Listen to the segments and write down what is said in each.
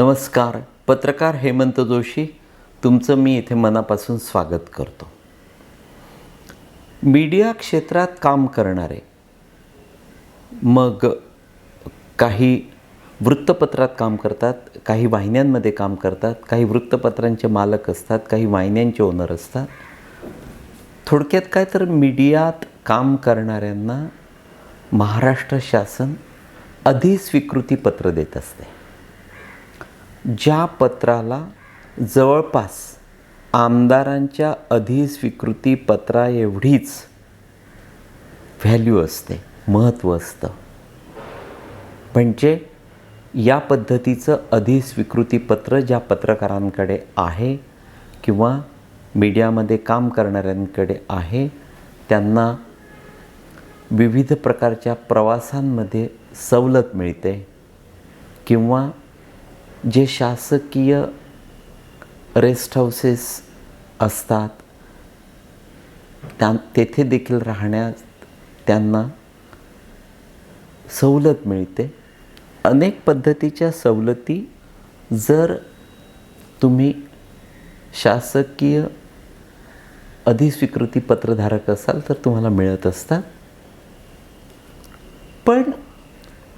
नमस्कार पत्रकार हेमंत जोशी तुमचं मी इथे मनापासून स्वागत करतो. मीडिया क्षेत्रात काम करणारे मग काही वृत्तपत्रात काम करतात काही वाहिन्यांमध्ये काम करतात काही वृत्तपत्रांचे मालक असतात काही वाहिन्यांचे ओनर असतात. थोडक्यात काय तर मीडियात काम करणाऱ्यांना महाराष्ट्र शासन अधिस्वीकृती पत्र देत असते. ज्या पत्राला जवळपास आमदारांच्या अधिस्वीकृती पत्रा एवढीच व्हॅल्यू असते महत्त्व असतं. म्हणजे या पद्धतीचं अधिस्वीकृतीपत्र ज्या पत्रकारांकडे आहे किंवा मीडियामध्ये काम करणाऱ्यांकडे आहे त्यांना विविध प्रकारच्या प्रवासांमध्ये सवलत मिळते किंवा जे शासकीय रेस्ट हाऊसेस असतात त्या तेथे देखील राहण्यास त्यांना सवलत मिळते. अनेक पद्धतीच्या सवलती जर तुम्ही शासकीय अधिस्वीकृती पत्रधारक असाल तर तुम्हाला मिळत असतात. पण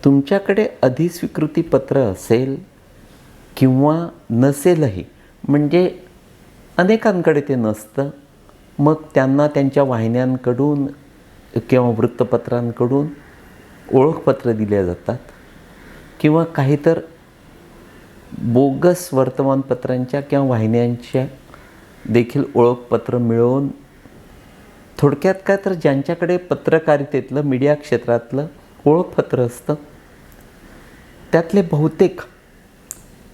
तुमच्याकडे अधिस्वीकृती पत्र असेल किंवा नसेलही म्हणजे अनेकांकडे ते नसतं. मग त्यांना त्यांच्या वाहिन्यांकडून किंवा वृत्तपत्रांकडून ओळखपत्र दिल्या जातात. किंवा काही तर बोगस वर्तमानपत्रांच्या किंवा वाहिन्यांच्या देखील ओळखपत्र मिळवून थोडक्यात काय तर ज्यांच्याकडे पत्रकारितेतलं मीडिया क्षेत्रातलं ओळखपत्र असतं त्यातले बहुतेक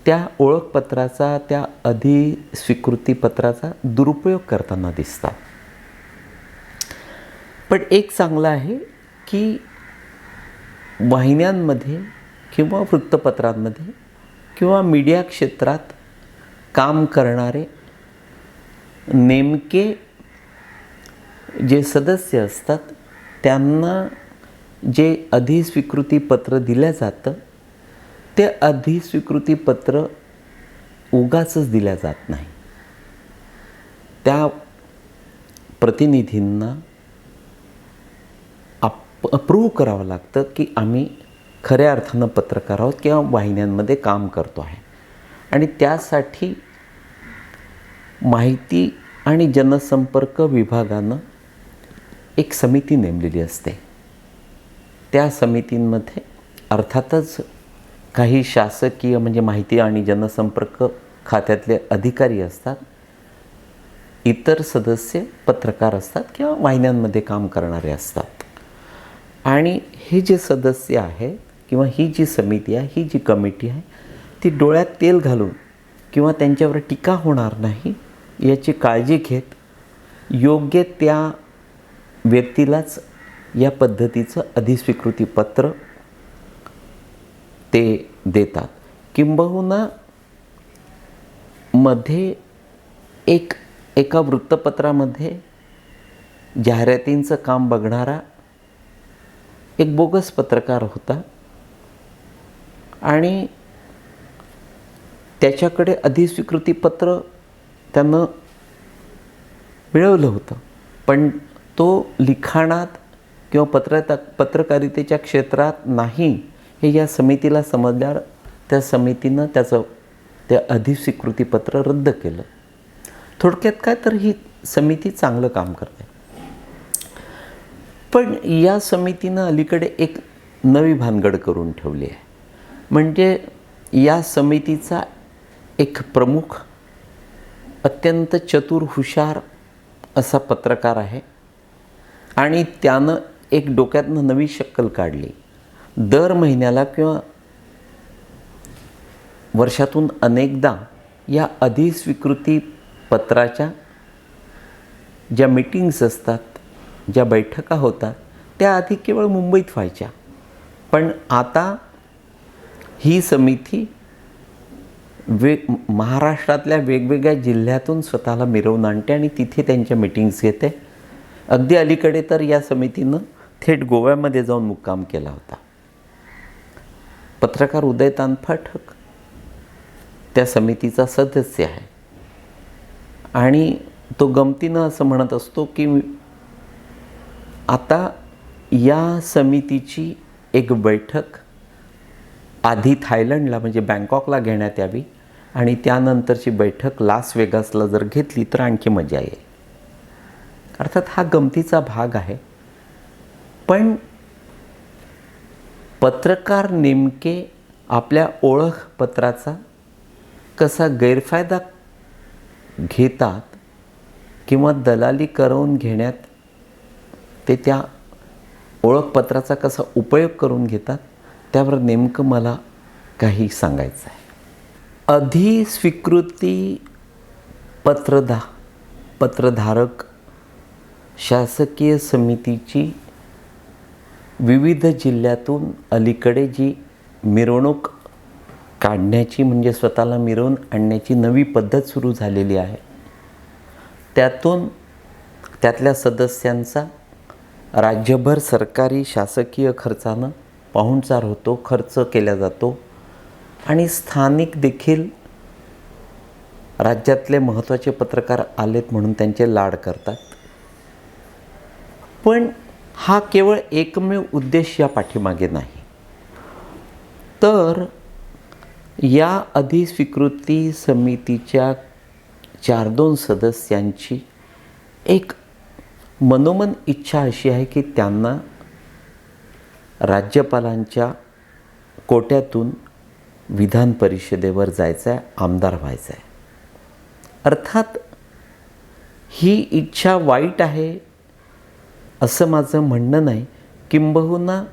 त्या ओळखपत्राचा त्या अधिस्वीकृतीपत्राचा दुरुपयोग करताना दिसतात. पण एक चांगलं आहे की वाहिन्यांमध्ये किंवा वृत्तपत्रांमध्ये किंवा मीडिया क्षेत्रात काम करणारे नेमके जे सदस्य असतात त्यांना जे अधिस्वीकृतीपत्र दिलं जातं ते अधिस्वीकृतीपत्र उगाचच दिल्या जात नाही. त्या प्रतिनिधींना अप अप्रूव्ह करावं लागतं की आम्ही खऱ्या अर्थानं पत्रकार आहोत किंवा वाहिन्यांमध्ये काम करतो आहे. आणि त्यासाठी माहिती आणि जनसंपर्क विभागानं एक समिती नेमलेली असते. त्या समितींमध्ये अर्थातच काही शासकीय म्हणजे माहिती आणि जनसंपर्क खात्यातले अधिकारी असतात इतर सदस्य पत्रकार असतात किंवा वाहिन्यांमध्ये काम करणारे असतात. आणि हे जे सदस्य आहे किंवा ही जी समिती आहे ही जी कमिटी आहे ती डोळ्यात तेल घालून किंवा त्यांच्यावर टीका होणार नाही याची काळजी घेत योग्य त्या व्यक्तीलाच या पद्धतीचं अधिस्वीकृतीपत्र ते देतात. किंबहुना मध्ये एक एका वृत्तपत्रामध्ये जाहिरातींचं काम बघणारा एक बोगस पत्रकार होता. आणि त्याच्याकडे अधिस्वीकृतीपत्र त्यानं मिळवलं होतं. पण तो लिखाणात किंवा पत्र पत्रकारितेच्या क्षेत्रात नाही. हे या समितीला समजल्यावर त्या समितीनं त्याचं ते अधिस्वीकृतीपत्र रद्द केलं. थोडक्यात काय तर ही समिती चांगलं काम करते. पण या समितीनं अलीकडे एक नवी भानगड करून ठेवली आहे. म्हणजे या समितीचा एक प्रमुख अत्यंत चतुर हुशार असा पत्रकार आहे. आणि त्यानं एक डोक्यातनं नवी शक्कल काढली. दर महिन्याला किंवा वर्षातून अनेकदा या अधिस्वीकृती पत्राच्या ज्या मीटिंग्स असतात ज्या बैठका होतात त्या आधी केवळ मुंबईत व्हायच्या. पण आता ही समिती वे महाराष्ट्रातल्या वेगवेगळ्या जिल्ह्यातून स्वतःला मिरवून आणते आणि तिथे त्यांच्या मीटिंग्स घेते. अगदी अलीकडे तर या समितीनं थेट गोव्यामध्ये जाऊन मुक्काम केला होता. पत्रकार उदयतान फाटक त्या समितीचा सदस्य आहे. आणि तो गमतीनं असं म्हणत असतो की आता या समितीची एक बैठक आधी थायलंडला म्हणजे बँकॉकला घेण्यात यावी आणि त्यानंतरची बैठक लास वेगासला जर घेतली तर आणखी मजा येईल. अर्थात हा गमतीचा भाग आहे. पण पत्रकार नेमके आपल्या ओळखपत्राचा कसा गैरफायदा घेतात किंवा दलाली करवून घेण्यात ते त्या ओळखपत्राचा कसा उपयोग करून घेतात त्यावर नेमकं मला काही सांगायचं आहे अधिस्वीकृती पत्रधा पत्रधारक शासकीय समितीची विविध जिल्ह्यातून अलीकडे जी मिरवणूक काढण्याची म्हणजे स्वतःला मिरवून आणण्याची नवी पद्धत सुरू झालेली आहे त्यातून त्यातल्या सदस्यांचा राज्यभर सरकारी शासकीय खर्चानं पाहुणचार होतो खर्च केला जातो आणि स्थानिक देखील राज्यातले महत्त्वाचे पत्रकार आलेत म्हणून त्यांचे लाड करतात. पण हा केवळ एकमेव उद्देश या पाठीमागे नाही. तर या अधिस्वीकृती समितीच्या चार दोन सदस्यांची एक मनोमन इच्छा अशी आहे की त्यांना राज्यपालांच्या कोट्यातून विधान परिषदेवर जायचं आहे आमदार व्हायचं आहे अर्थात ही इच्छा वाईट आहे असं माझं म्हणणं नाही. किंबहुना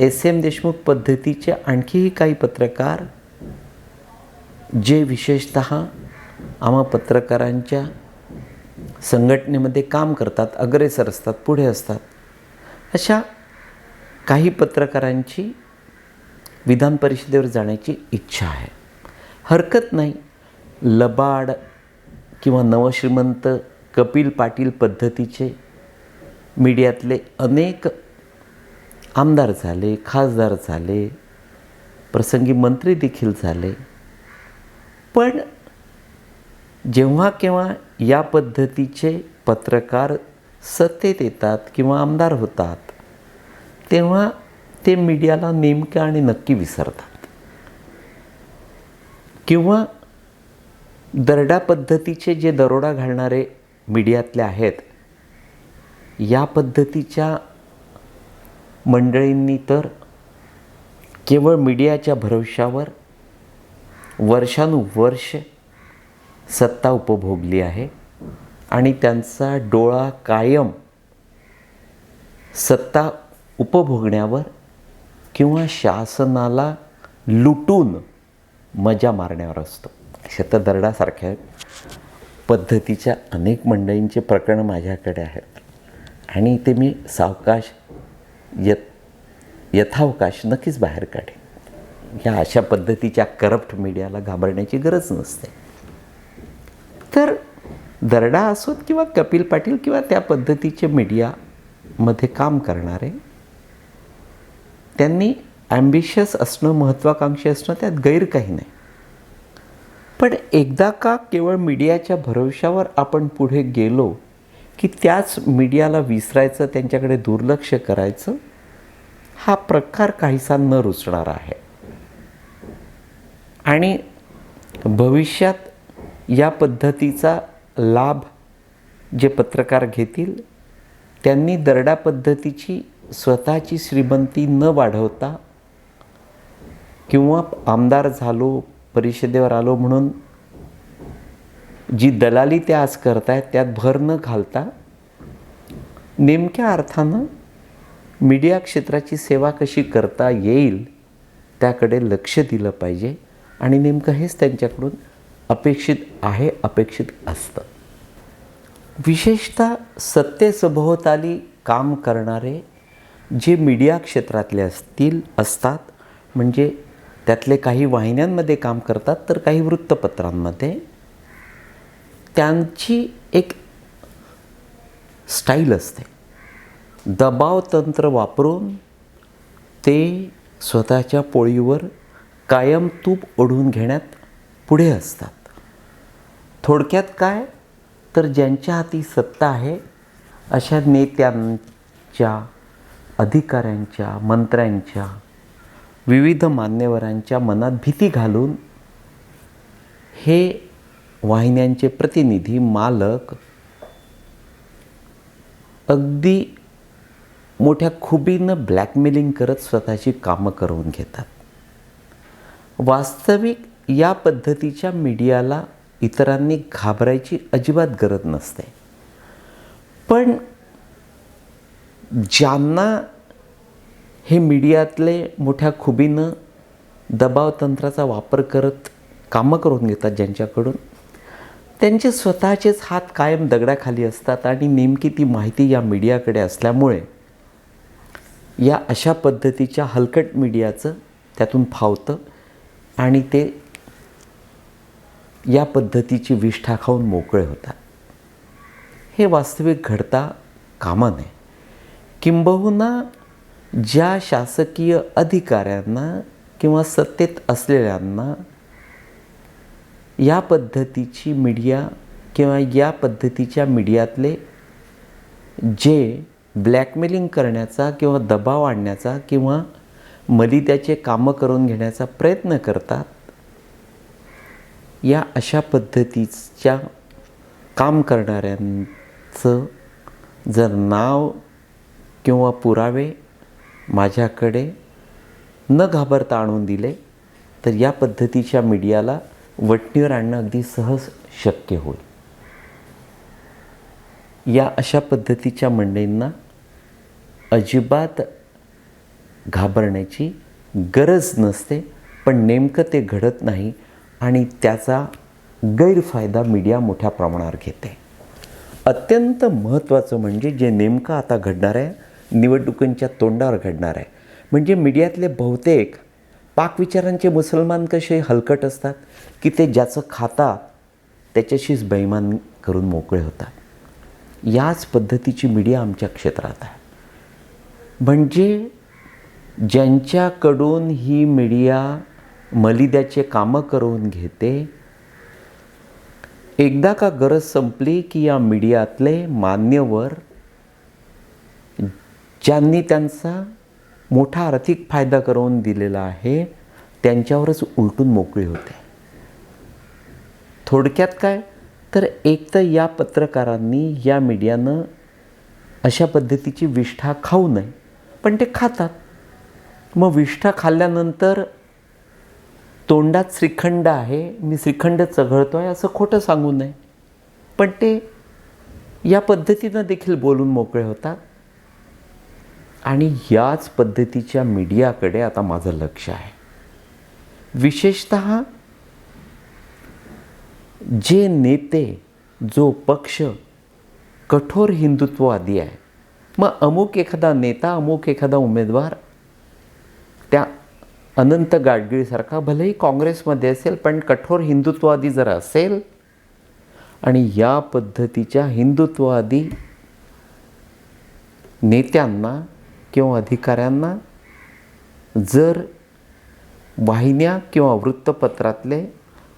एस एम देशमुख पद्धतीचे आणखीही काही पत्रकार जे विशेषत आम्हा पत्रकारांच्या संघटनेमध्ये काम करतात अग्रेसर असतात पुढे असतात अशा काही पत्रकारांची विधान परिषदेवर जाण्याची इच्छा आहे. हरकत नाही. लबाड किंवा नवश्रीमंत कपिल पाटील पद्धतीचे मीडियातले अनेक आमदार झाले खासदार झाले प्रसंगी मंत्री देखील झाले. पण जेव्हा केव्हा या पद्धतीचे पत्रकार सत्तेत येतात किंवा आमदार होतात तेव्हा ते मीडियाला नेमकं आणि नक्की विसरतात. किंवा दरडा पद्धतीचे जे दरोडा घालणारे मीडियातले आहेत या पद्धतीच्या मंडळींनी तर केवळ मीडियाच्या भरवशावर वर्षानुवर्ष सत्ता उपभोगली आहे आणि त्यांचा डोळा कायम सत्ता उपभोगण्यावर किंवा शासनाला लुटून मजा मारण्यावर असतो. शतदरडासारख्या पद्धतीच्या अनेक मंडळींचे प्रकरण माझ्याकडे आहेत. आणि ते मी सावकाश य यथावकाश नक्कीच बाहेर काढेन. ह्या अशा पद्धतीच्या करप्ट मीडियाला घाबरण्याची गरज नसते. तर दरडा असोत किंवा कपिल पाटील किंवा त्या पद्धतीचे मीडियामध्ये काम करणारे त्यांनी ॲम्बिशियस असणं महत्त्वाकांक्षी असणं त्यात गैर काही नाही. पण एकदा का केवळ मीडियाच्या भरवशावर आपण पुढे गेलो की त्याच मीडियाला विसरायचं त्यांच्याकडे दुर्लक्ष करायचं हा प्रकार काहीसा न रुचणारा आहे. आणि भविष्यात या पद्धतीचा लाभ जे पत्रकार घेतील त्यांनी दरडा पद्धतीची स्वतःची श्रीमंती न वाढवता किंवा आमदार झालो परिषदेवर आलो म्हणून जी दलाली ते आज करतायत त्यात भर न घालता नेमक्या अर्थानं मीडिया क्षेत्राची सेवा कशी करता येईल त्याकडे लक्ष दिलं पाहिजे आणि नेमकं हेच त्यांच्याकडून अपेक्षित आहे अपेक्षित असतं. विशेषतः सत्तेसभोवताली काम करणारे जे मीडिया क्षेत्रातले असतील असतात म्हणजे त्यातले काही वाहिन्यांमध्ये काम करतात तर काही वृत्तपत्रांमध्ये त्यांची एक स्टाईल असते. दबाव तंत्र वापरून ते स्वतःच्या पोळीवर कायम तूप ओढून घेण्यात पुढे असतात. थोडक्यात काय? तर ज्यांच्या हाती सत्ता आहे अशा नेत्यांच्या अधिकाऱ्यांच्या मंत्र्यांच्या विविध मान्यवरांच्या मनात भीती घालून हे वाहिन्यांचे प्रतिनिधी मालक. अगदी मोठ्या खुबीनं ब्लॅकमेलिंग करत स्वतःची कामं करून घेतात. वास्तविक या पद्धतीच्या मीडियाला इतरांनी घाबरायची अजिबात गरज नसते. पण ज्यांना हे मीडियातले मोठ्या खुबीनं दबाव तंत्राचा वापर करत कामं करून घेतात ज्यांच्याकडून त्यांचे स्वतःचेच हात कायम दगडाखाली असतात आणि नेमकी ती माहिती या मीडियाकडे असल्यामुळे या अशा पद्धतीच्या हलकट मीडियाचं त्यातून फावतं आणि ते या पद्धतीची विष्ठा खाऊन मोकळे होतात. हे वास्तविक घडता कामा नये. किंबहुना ज्या शासकीय अधिकाऱ्यांना किंवा सत्तेत असलेल्यांना या पद्धतीची मीडिया किंवा या पद्धतीच्या मीडियातले जे ब्लॅकमेलिंग करण्याचा किंवा दबाव आणण्याचा किंवा मलिद्याचे कामं करून घेण्याचा प्रयत्न करतात या अशा पद्धतीच्या काम करणाऱ्यांचं जर नाव किंवा पुरावे माझ्याकडे न घाबरता आणून दिले तर या पद्धतीच्या मीडियाला वटणीवर आणणं अगदी सहज शक्य होईल. या अशा पद्धतीच्या मंडळींना अजिबात घाबरण्याची गरज नसते पण नेमकं ते घडत नाही आणि त्याचा गैरफायदा मीडिया मोठ्या प्रमाणावर घेते. अत्यंत महत्त्वाचं म्हणजे जे नेमकं आता घडणार आहे निवडणुकांच्या तोंडावर घडणार आहे. म्हणजे मीडियातले बहुतेक पाकविचारांचे मुसलमान कसे हलकट असतात की ते ज्याचं खातात त्याच्याशीच बैमान करून मोकळे होतात. याच पद्धतीची मीडिया आमच्या क्षेत्रात आहे. म्हणजे ज्यांच्याकडून ही मीडिया मलिद्याचे कामं करून घेते एकदा का गरज संपली की या मीडियातले मान्यवर ज्यांनी त्यांचा मोठा आर्थिक फायदा करून दिलेला आहे. त्यांच्यावरच उलटून मोकळी होते. थोडक्यात काय? तर एक तर या पत्रकारांनी या मीडियानं अशा पद्धतीची विष्ठा खाऊ नये पण ते खातात. मग विष्ठा खाल्ल्यानंतर तोंडात श्रीखंड आहे मी श्रीखंड चघळतो आहे असं खोटं सांगू नये. पण ते या पद्धतीनं देखील बोलून मोकळे होतात. आणि याच पद्धतीच्या मीडियाकडे आता माझं लक्ष आहे. विशेषत जे नेते जो पक्ष कठोर हिंदुत्ववादी आहे मग अमुक एखादा नेता अमुक एखादा उमेदवार त्या अनंत गाडगिळीसारखा भलेही काँग्रेसमध्ये असेल पण कठोर हिंदुत्ववादी जर असेल आणि या पद्धतीच्या हिंदुत्ववादी नेत्यांना किंवा अधिकाऱ्यांना जर वाहिन्या किंवा वृत्तपत्रातले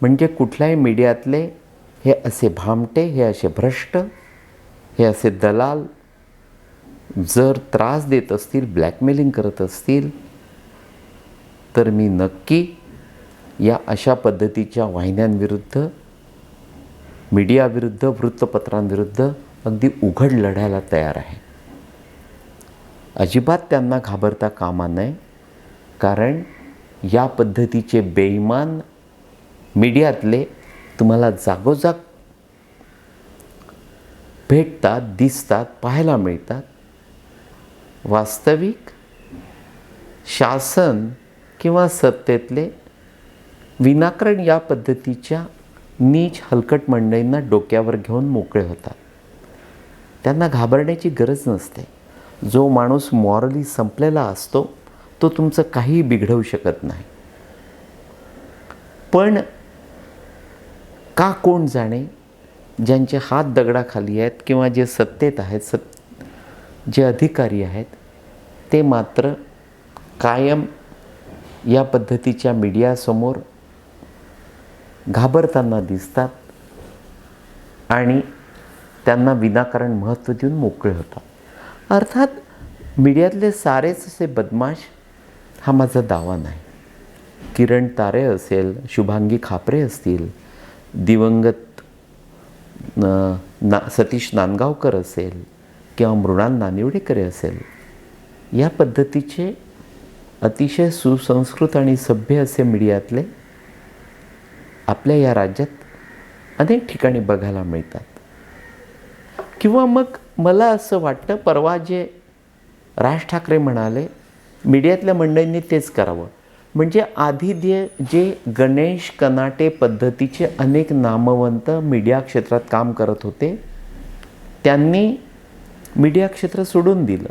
म्हणजे कुठल्याही मीडियातले हे असे भामटे हे असे भ्रष्ट हे असे दलाल जर त्रास देत असतील ब्लॅकमेलिंग करत असतील तर मी नक्की या अशा पद्धतीच्या वाहिन्यांविरुद्ध मीडियाविरुद्ध वृत्तपत्रांविरुद्ध अगदी उघड लढायला तयार आहे. अजिबात त्यांना घाबरता कामा नये. कारण या पद्धतीचे बेईमान मीडियातले तुम्हाला जागोजाग भेटतात दिसतात पाहायला मिळतात. वास्तविक शासन किंवा सत्तेतले विनाकारण या पद्धतीच्या नीच हलकट मंडळींना डोक्यावर घेऊन मोकळे होतात. त्यांना घाबरण्याची गरज नसते. जो माणूस मॉरली संपलेला असतो तो तुमचं काही बिघडवू शकत नाही. पण का कोण जाणे ज्यांचे हात दगडाखाली आहेत किंवा जे सत्तेत आहेत सत् जे अधिकारी आहेत ते मात्र कायम या पद्धतीच्या मीडियासमोर घाबरताना दिसतात आणि त्यांना विनाकारण महत्त्व देऊन मोकळे होतात. अर्थात मीडियातले सारेच असे बदमाश हा माझा दावा नाही. किरण तारे असेल शुभांगी खापरे असतील दिवंगत ना सतीश नांदगावकर असेल किंवा मृणाल नानिवडेकर असेल या पद्धतीचे अतिशय सुसंस्कृत आणि सभ्य असे मीडियातले आपल्या या राज्यात अनेक ठिकाणी बघायला मिळतात. किंवा मग मला असं वाटतं परवा जे राज ठाकरे म्हणाले मीडियातल्या मंडळींनी तेच करावं. म्हणजे आधी जे जे गणेश कनाटे पद्धतीचे अनेक नामवंत मीडिया क्षेत्रात काम करत होते त्यांनी मीडिया क्षेत्र सोडून दिलं.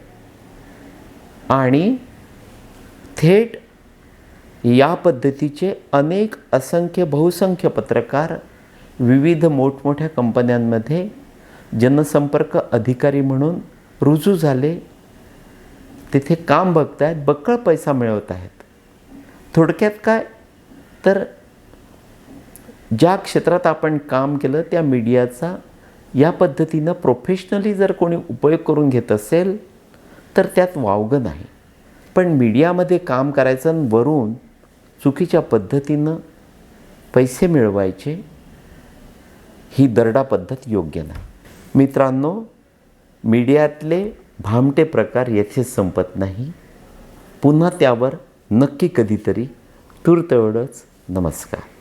आणि थेट या पद्धतीचे अनेक असंख्य बहुसंख्य पत्रकार विविध मोठमोठ्या कंपन्यांमध्ये जनसंपर्क अधिकारी म्हणून रुजू झाले. तिथे काम बघतायत बक्कळ पैसा मिळवत आहेत. थोडक्यात काय? तर ज्या क्षेत्रात आपण काम केलं त्या मीडियाचा या पद्धतीनं प्रोफेशनली जर कोणी उपयोग करून घेत असेल तर त्यात वावगं नाही. पण मीडियामध्ये काम करायचं आणि वरून चुकीच्या पद्धतीनं पैसे मिळवायचे ही दरडा पद्धत योग्य नाही. मित्रांनो मीडियातले भामटे प्रकार येथेच संपत नाही. पुन्हा त्यावर नक्की कधीतरी तूर्त एवढंच नमस्कार.